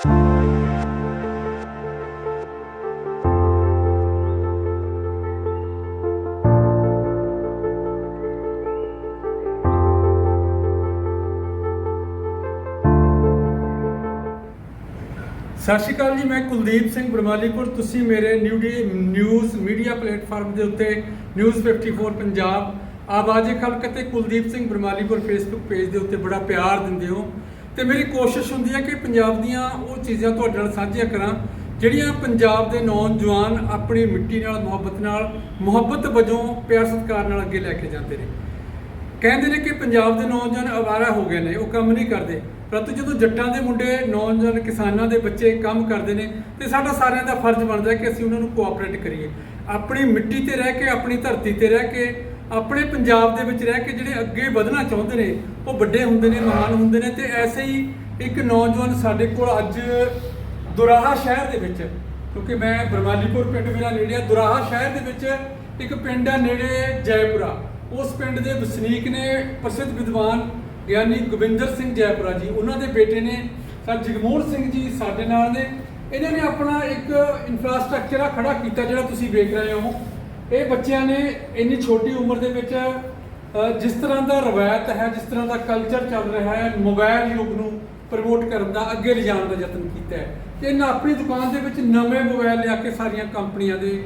ਸਤਿ ਸ਼੍ਰੀ ਅਕਾਲ ਜੀ, ਮੈਂ ਕੁਲਦੀਪ ਸਿੰਘ ਬਰਮਾਲੀਪੁਰ। ਤੁਸੀਂ ਮੇਰੇ ਨਿਊਡੀ ਨਿਊਜ਼ ਮੀਡੀਆ ਪਲੇਟਫਾਰਮ ਦੇ ਉੱਤੇ ਨਿਊਜ਼ 54 ਪੰਜਾਬ। ਆਵਾਜ਼ੇ ਖਲਕ ਅਤੇ ਕੁਲਦੀਪ ਸਿੰਘ ਬਰਮਾਲੀਪੁਰ ਫੇਸਬੁੱਕ ਪੇਜ ਦੇ ਉੱਤੇ ਬੜਾ ਪਿਆਰ ਦਿੰਦੇ ਹੋ। ਤੇ ਮੇਰੀ ਕੋਸ਼ਿਸ਼ ਹੁੰਦੀ ਹੈ ਕਿ ਪੰਜਾਬ ਦੀਆਂ ਉਹ ਚੀਜ਼ਾਂ ਤੁਹਾਡੇ ਨਾਲ ਸਾਂਝੀਆਂ ਕਰਾਂ, ਜਿਹੜੀਆਂ ਪੰਜਾਬ ਦੇ ਨੌਜਵਾਨ ਆਪਣੀ ਮਿੱਟੀ ਨਾਲ, ਮੁਹੱਬਤ ਨਾਲ, ਮੁਹੱਬਤ ਵਜੋਂ ਪਿਆਰ ਸਤਿਕਾਰ ਨਾਲ ਅੱਗੇ ਲੈ ਕੇ ਜਾਂਦੇ ਨੇ। ਕਹਿੰਦੇ ਨੇ ਕਿ ਪੰਜਾਬ ਦੇ ਨੌਜਵਾਨ ਅਵਾਰਾ ਹੋ ਗਏ ਨੇ, ਉਹ ਕੰਮ ਨਹੀਂ ਕਰਦੇ। ਪਰੰਤੂ ਜਦੋਂ ਜੱਟਾਂ ਦੇ ਮੁੰਡੇ, ਨੌਜਵਾਨ ਕਿਸਾਨਾਂ ਦੇ ਬੱਚੇ ਕੰਮ ਕਰਦੇ ਨੇ, ਤੇ ਸਾਡਾ ਸਾਰਿਆਂ ਦਾ ਫਰਜ਼ ਬਣਦਾ ਕਿ ਅਸੀਂ ਉਹਨਾਂ ਨੂੰ ਕੋਆਪਰੇਟ ਕਰੀਏ। ਆਪਣੀ ਮਿੱਟੀ ਤੇ ਰਹਿ ਕੇ, ਆਪਣੀ ਧਰਤੀ ਤੇ ਰਹਿ ਕੇ ਆਪਣੇ ਪੰਜਾਬ ਦੇ ਵਿੱਚ ਰਹਿ ਕੇ ਜਿਹੜੇ ਅੱਗੇ ਵਧਣਾ ਚਾਹੁੰਦੇ ਨੇ, ਉਹ ਵੱਡੇ ਹੁੰਦੇ ਨੇ, ਮਹਾਨ ਹੁੰਦੇ ਨੇ ਤੇ ਐਸੇ ਹੀ ਇੱਕ ਨੌਜਵਾਨ ਸਾਡੇ ਕੋਲ ਅੱਜ ਦੁਰਾਹਾ ਸ਼ਹਿਰ ਦੇ ਵਿੱਚ, ਕਿਉਂਕਿ ਮੈਂ ਬਰਮਾਲੀਪੁਰ ਪਿੰਡ ਮੇਰਾ ਨੇੜੇ ਆ, ਦੁਰਾਹਾ ਸ਼ਹਿਰ ਦੇ ਵਿੱਚ ਇੱਕ ਪਿੰਡ ਆ ਨੇੜੇ ਜੈਪੁਰਾ। ਉਸ ਪਿੰਡ ਦੇ ਵਸਨੀਕ ਨੇ ਪ੍ਰਸਿੱਧ ਵਿਦਵਾਨ ਗਿਆਨੀ ਗੋਬਿੰਦਰ ਸਿੰਘ ਜੈਪੁਰਾ ਜੀ। ਉਹਨਾਂ ਦੇ ਬੇਟੇ ਨੇ ਸਰ ਜਗਮੋਹਨ ਸਿੰਘ ਜੀ ਸਾਡੇ ਨਾਲ ਨੇ। ਇਹਨਾਂ ਨੇ ਆਪਣਾ ਇੱਕ ਇਨਫਰਾਸਟ੍ਰਕਚਰ ਆ ਖੜਾ ਕੀਤਾ, ਜਿਹੜਾ ਤੁਸੀਂ ਵੇਖ ਰਹੇ ਹੋ। ਇਹ ਬੱਚਿਆਂ ਨੇ ਇੰਨੀ ਛੋਟੀ ਉਮਰ ਦੇ ਵਿੱਚ ਜਿਸ ਤਰ੍ਹਾਂ ਦਾ ਰਵਾਇਤ ਹੈ, ਜਿਸ ਤਰ੍ਹਾਂ ਦਾ ਕਲਚਰ ਚੱਲ ਰਿਹਾ ਹੈ ਮੋਬਾਈਲ ਯੁੱਗ ਨੂੰ ਪ੍ਰਮੋਟ ਕਰਨ ਦਾ, ਅੱਗੇ ਲਿਜਾਣ ਦਾ ਯਤਨ ਕੀਤਾ ਹੈ। ਤੇ ਇਹਨਾਂ ਆਪਣੀ ਦੁਕਾਨ ਦੇ ਵਿੱਚ ਨਵੇਂ ਮੋਬਾਈਲ ਲਿਆ ਕੇ ਸਾਰੀਆਂ ਕੰਪਨੀਆਂ ਦੇ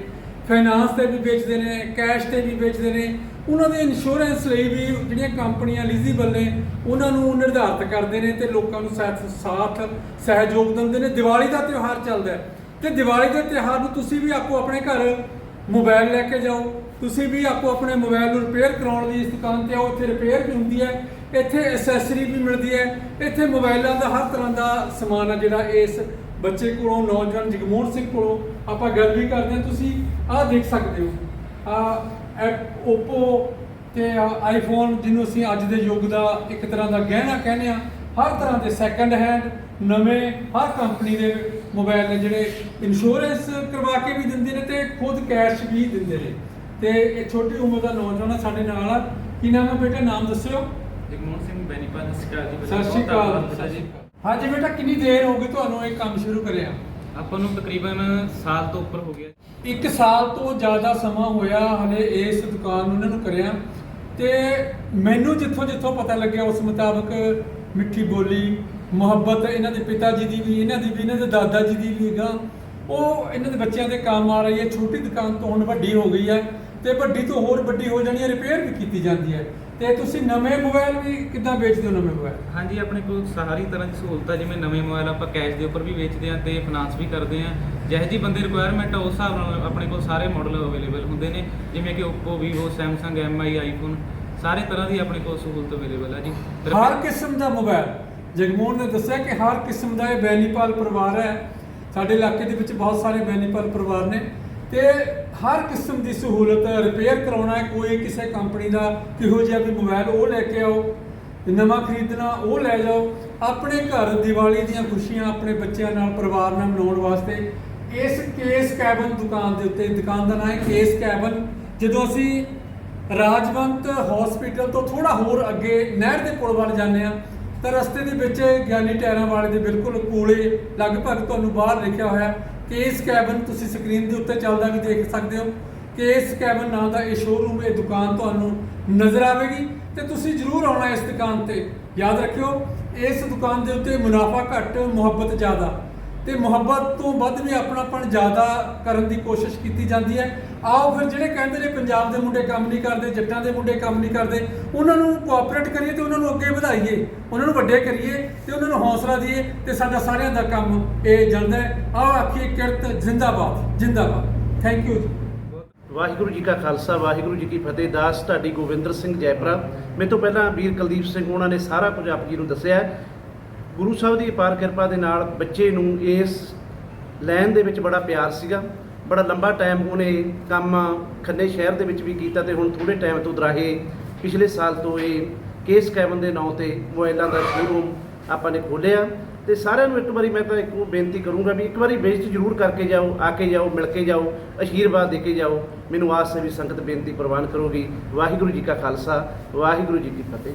ਫਾਈਨਾਂਸ ਤੇ ਵੀ ਵੇਚਦੇ ਨੇ ਕੈਸ਼ ਤੇ ਵੀ ਵੇਚਦੇ ਨੇ। ਉਹਨਾਂ ਦੇ ਇੰਸ਼ੋਰੈਂਸ ਲਈ ਵੀ ਜਿਹੜੀਆਂ ਕੰਪਨੀਆਂ ਐਲੀਜੀਬਲ ਨੇ, ਉਹਨਾਂ ਨੂੰ ਨਿਰਧਾਰਤ ਕਰਦੇ ਨੇ ਤੇ ਲੋਕਾਂ ਨੂੰ ਸਾਥ ਸਾਥ, ਸਹਿਯੋਗ ਦਿੰਦੇ ਨੇ। ਦੀਵਾਲੀ ਦਾ ਤਿਉਹਾਰ ਚੱਲਦਾ ਹੈ। ਤੇ ਦੀਵਾਲੀ ਦੇ ਤਿਉਹਾਰ ਨੂੰ ਤੁਸੀਂ ਵੀ ਆਪੋ ਆਪਣੇ ਘਰ ਮੋਬਾਈਲ ਲੈ ਕੇ ਜਾਓ। ਤੁਸੀਂ ਵੀ ਆਪੋ ਆਪਣੇ ਮੋਬਾਈਲ ਨੂੰ ਰਿਪੇਅਰ ਕਰਾਉਣ ਲਈ ਇਸ ਦੁਕਾਨ ਤੇ ਆਓ ਇੱਥੇ ਰਿਪੇਅਰ ਵੀ ਹੁੰਦੀ ਹੈ। ਇੱਥੇ ਐਕਸੈਸਰੀ ਵੀ ਮਿਲਦੀ ਹੈ। ਇੱਥੇ ਮੋਬਾਈਲਾਂ ਦਾ ਹਰ ਤਰ੍ਹਾਂ ਦਾ ਸਮਾਨ ਆ ਜਿਹੜਾ ਇਸ ਬੱਚੇ ਕੋਲੋਂ, ਨੌਜਵਾਨ ਜਗਮੋਹਨ ਸਿੰਘ ਕੋਲੋਂ ਆਪਾਂ ਗੱਲ ਵੀ ਕਰਦੇ ਹਾਂ। ਤੁਸੀਂ ਆਹ ਦੇਖ ਸਕਦੇ ਹੋ। ਆ Oppo ਤੇ ਆਈਫੋਨ ਜਿਹਨੂੰ ਅਸੀਂ ਅੱਜ ਦੇ ਯੁੱਗ ਦਾ ਇੱਕ ਤਰ੍ਹਾਂ ਦਾ ਗਹਿਣਾ ਕਹਿੰਦੇ ਆ ਹਰ ਤਰ੍ਹਾਂ ਦੇ ਸੈਕੰਡ ਹੈਂਡ ਨਵੇਂ, ਹਰ ਕੰਪਨੀ ਦੇ ਮੋਬਾਈਲ ਨੇ ਜਿਹੜੇ ਇੰਸ਼ੋਰੈਂਸ ਕਰਵਾ ਕੇ ਵੀ ਦਿੰਦੇ ਨੇ ਤੇ ਖੁਦ ਕੈਸ਼ ਵੀ ਦਿੰਦੇ ਨੇ। ਤੇ ਇਹ ਛੋਟੀ ਉਮਰ ਦਾ ਨੌਜਵਾਨ ਸਾਡੇ ਨਾਲ ਆ। ਕੀ ਨਾਮ ਹੈ ਬੇਟਾ? ਨਾਮ ਦੱਸਿਓ। ਜਗਮੋਹਨ ਸਿੰਘ ਬੈਨੀਪਾਲ ਸਤਿ ਸ਼੍ਰੀ ਅਕਾਲ ਜੀ ਸਤਿ ਸ਼੍ਰੀ ਅਕਾਲ ਹਾਂਜੀ ਬੇਟਾ ਕਿੰਨੀ ਦੇਰ ਹੋ ਗਈ ਤੁਹਾਨੂੰ ਇਹ ਕੰਮ ਸ਼ੁਰੂ ਕਰਿਆ? ਆਪਾਂ ਨੂੰ ਤਕਰੀਬਨ ਸਾਲ ਤੋਂ ਉੱਪਰ ਹੋ ਗਿਆ। ਇੱਕ ਸਾਲ ਤੋਂ ਜ਼ਿਆਦਾ ਸਮਾਂ ਹੋਇਆ ਹਲੇ ਇਸ ਦੁਕਾਨ ਨੂੰ ਇਹਨਾਂ ਨੂੰ ਕਰਿਆ। ਤੇ ਮੈਨੂੰ ਜਿੱਥੋਂ ਜਿੱਥੋਂ ਪਤਾ ਲੱਗਿਆ ਉਸ ਮੁਤਾਬਕ ਮਿੱਠੀ ਬੋਲੀ ਮੁਹੱਬਤ ਇਹਨਾਂ ਦੇ ਪਿਤਾ ਜੀ ਦੀ ਵੀ ਇਹਨਾਂ ਦੀ ਵੀ ਇਹਨਾਂ ਦੇ ਦਾਦਾ ਜੀ ਦੀ ਵੀ ਹੈਗਾ। ਉਹ ਇਹਨਾਂ ਦੇ ਬੱਚਿਆਂ ਦੇ ਕੰਮ ਆ ਰਹੀ ਹੈ ਛੋਟੀ ਦੁਕਾਨ ਤੋਂ ਹੁਣ ਵੱਡੀ ਹੋ ਗਈ ਹੈ ਤੇ ਵੱਡੀ ਤੋਂ ਹੋਰ ਵੱਡੀ ਹੋ ਜਾਣੀ ਹੈ ਰਿਪੇਅਰ ਵੀ ਕੀਤੀ ਜਾਂਦੀ ਹੈ। ਤੇ ਤੁਸੀਂ ਨਵੇਂ ਮੋਬਾਈਲ ਵੀ ਕਿੱਦਾਂ ਵੇਚਦੇ ਹੋ ਨਵੇਂ ਮੋਬਾਈਲ? ਹਾਂਜੀ ਆਪਣੇ ਕੋਲ ਸਾਰੀ ਤਰ੍ਹਾਂ ਦੀ ਸਹੂਲਤ ਜਿਵੇਂ ਨਵੇਂ ਮੋਬਾਈਲ ਆਪਾਂ ਕੈਸ਼ ਦੇ ਉੱਪਰ ਵੀ ਵੇਚਦੇ ਹਾਂ ਤੇ ਫਾਈਨਾਂਸ ਵੀ ਕਰਦੇ ਹਾਂ। ਜਿਹੋ ਜੀ ਬੰਦੇ ਰਿਕੁਆਇਰਮੈਂਟ ਉਸ ਹਿਸਾਬ ਨਾਲ ਆਪਣੇ ਕੋਲ ਸਾਰੇ ਮਾਡਲ ਅਵੇਲੇਬਲ ਹੁੰਦੇ ਨੇ ਜਿਵੇਂ ਕਿ Oppo Vivo Samsung MI iPhone ਸਾਰੇ ਤਰ੍ਹਾਂ ਦੀ ਆਪਣੇ ਕੋਲ ਸਹੂਲਤ ਅਵੇਲੇਬਲ ਹੈ ਜੀ। ਹਰ ਕਿਸਮ ਦਾ ਮੋਬਾਈਲ? ਜਗਮੋਹਨ ਨੇ ਦੱਸਿਆ ਕਿ ਹਰ ਕਿਸਮ ਦਾ ਇਹ ਬੈਨੀਪਾਲ ਪਰਿਵਾਰ ਹੈ। ਸਾਡੇ ਇਲਾਕੇ ਦੇ ਵਿੱਚ ਬਹੁਤ ਸਾਰੇ ਬੈਨੀਪਾਲ ਪਰਿਵਾਰ ਨੇ ਤੇ ਹਰ ਕਿਸਮ ਦੀ ਸਹੂਲਤ ਰਿਪੇਅਰ ਕਰਾਉਣਾ ਹੈ। ਕੋਈ ਕਿਸੇ ਕੰਪਨੀ ਦਾ ਕਿਹੋ ਜਿਹਾ ਵੀ ਮੋਬਾਈਲ ਉਹ ਲੈ ਕੇ ਆਓ, ਨਵਾਂ ਖਰੀਦਣਾ ਉਹ ਲੈ ਜਾਓ। ਆਪਣੇ ਘਰ ਦੀਵਾਲੀ ਦੀਆਂ ਖੁਸ਼ੀਆਂ ਆਪਣੇ ਬੱਚਿਆਂ ਨਾਲ, ਪਰਿਵਾਰ ਨਾਲ ਮਨਾਉਣ ਵਾਸਤੇ ਇਸ ਕੇਸ ਕੈਬਨ ਦੁਕਾਨ ਦੇ ਉੱਤੇ, ਦੁਕਾਨ ਦਾ ਨਾਮ ਹੈ ਕੇਸ ਕੈਬਨ। ਜਦੋਂ ਅਸੀਂ ਰਾਜਵੰਤ ਹਸਪੀਟਲ ਤੋਂ ਥੋੜਾ ਹੋਰ ਅੱਗੇ ਨਹਿਰ ਦੇ ਪੁਲ ਵੱਲ ਜਾਂਦੇ ਆ ਤਾਂ ਰਸਤੇ ਦੇ ਵਿੱਚ ਗਿਆਨੀ ਟਾਇਰਾਂ ਵਾਲੇ ਦੇ ਬਿਲਕੁਲ ਕੋਲੇ ਲਗਭਗ ਤੁਹਾਨੂੰ ਬਾਹਰ ਲਿਖਿਆ ਹੋਇਆ ਕੇਸ ਕੈਬਨ ਤੁਸੀਂ ਸਕਰੀਨ ਦੇ ਉੱਤੇ ਚੱਲਦਾ ਵੀ ਦੇਖ ਸਕਦੇ ਹੋ। ਕੇਸ ਕੈਬਨ ਨਾਮ ਦਾ ਇਹ ਸ਼ੋਰੂਮ ਇਹ ਦੁਕਾਨ ਤੁਹਾਨੂੰ ਨਜ਼ਰ ਆਵੇਗੀ ਤੇ ਤੁਸੀਂ ਜ਼ਰੂਰ ਆਉਣਾ ਇਸ ਦੁਕਾਨ ਤੇ। ਯਾਦ ਰੱਖਿਓ, ਇਸ ਦੁਕਾਨ ਦੇ ਉੱਤੇ ਮੁਨਾਫਾ ਘੱਟ, ਮੁਹੱਬਤ ਜ਼ਿਆਦਾ। ਤੇ ਮੁਹੱਬਤ ਤੋਂ ਵੱਧ ਵੀ ਆਪਣਾਪਣ ਜ਼ਿਆਦਾ ਕਰਨ ਦੀ ਕੋਸ਼ਿਸ਼ ਕੀਤੀ ਜਾਂਦੀ ਹੈ। ਆਓ ਫਿਰ ਜਿਹੜੇ ਕਹਿੰਦੇ ਨੇ ਪੰਜਾਬ ਦੇ ਮੁੰਡੇ ਕੰਮ ਨਹੀਂ ਕਰਦੇ, ਜੱਟਾਂ ਦੇ ਮੁੰਡੇ ਕੰਮ ਨਹੀਂ ਕਰਦੇ, ਉਹਨਾਂ ਨੂੰ ਕੋਆਪਰੇਟ ਕਰੀਏ ਤੇ ਉਹਨਾਂ ਨੂੰ ਅੱਗੇ ਵਧਾਈਏ, ਉਹਨਾਂ ਨੂੰ ਵੱਡੇ ਕਰੀਏ ਤੇ ਉਹਨਾਂ ਨੂੰ ਹੌਸਲਾ ਦਈਏ ਤੇ ਸਾਡਾ ਸਾਰਿਆਂ ਦਾ ਕੰਮ ਇਹ ਜਾਂਦਾ ਹੈ। ਆਓ ਆਖੀਏ ਕਿਰਤ ਜਿੰਦਾਬਾਦ ਜਿੰਦਾਬਾਦ। ਥੈਂਕ ਯੂ ਵਾਹਿਗੁਰੂ ਜੀ ਕਾ ਖਾਲਸਾ, ਵਾਹਿਗੁਰੂ ਜੀ ਕੀ ਫਤਿਹ। ਦਾਸ ਤੁਹਾਡੀ ਗੋਬਿੰਦਰ ਸਿੰਘ ਜੈਪਰਾ। ਮੇਰੇ ਤੋਂ ਪਹਿਲਾਂ ਵੀਰ ਕੁਲਦੀਪ ਸਿੰਘ, ਉਹਨਾਂ ਨੇ ਸਾਰਾ ਪੰਜਾਬ ਜੀ ਨੂੰ ਦੱਸਿਆ ਗੁਰੂ ਸਾਹਿਬ ਦੀ ਅਪਾਰ ਕਿਰਪਾ ਦੇ ਨਾਲ ਬੱਚੇ ਨੂੰ ਇਸ ਲਾਈਨ ਦੇ ਵਿੱਚ ਬੜਾ ਪਿਆਰ ਸੀਗਾ। ਬੜਾ ਲੰਬਾ ਟਾਈਮ ਉਹਨੇ ਕੰਮ ਖੰਨੇ ਸ਼ਹਿਰ ਦੇ ਵਿੱਚ ਵੀ ਕੀਤਾ ਤੇ ਹੁਣ ਥੋੜੇ ਟਾਈਮ ਤੋਂ ਦਰਾਹੇ ਪਿਛਲੇ ਸਾਲ ਤੋਂ ਇਹ ਕੇਸ ਕੈਬਨ ਦੇ ਨਾਂ ਤੇ ਮੋਬਾਈਲਾਂ ਦਾ ਸ਼ੋਰੂਮ ਆਪਾਂ ਨੇ ਖੋਲ੍ਹਿਆ ਤੇ ਸਾਰਿਆਂ ਨੂੰ ਇੱਕ ਵਾਰੀ ਮੈਂ ਤਾਂ ਇੱਕ ਉਹ ਬੇਨਤੀ ਕਰੂੰਗਾ ਵੀ ਇੱਕ ਵਾਰੀ ਵਿਜ਼ਿਟ ਜ਼ਰੂਰ ਕਰਕੇ ਜਾਓ, ਆ ਕੇ ਜਾਓ, ਮਿਲ ਕੇ ਜਾਓ, ਅਸ਼ੀਰਵਾਦ ਦੇ ਕੇ ਜਾਓ। ਮੈਨੂੰ ਆਸ ਹੈ ਵੀ ਸੰਗਤ ਬੇਨਤੀ ਪ੍ਰਵਾਨ ਕਰੋਗੀ। ਵਾਹਿਗੁਰੂ ਜੀ ਕਾ ਖਾਲਸਾ, ਵਾਹਿਗੁਰੂ ਜੀ ਕੀ ਫਤਿਹ।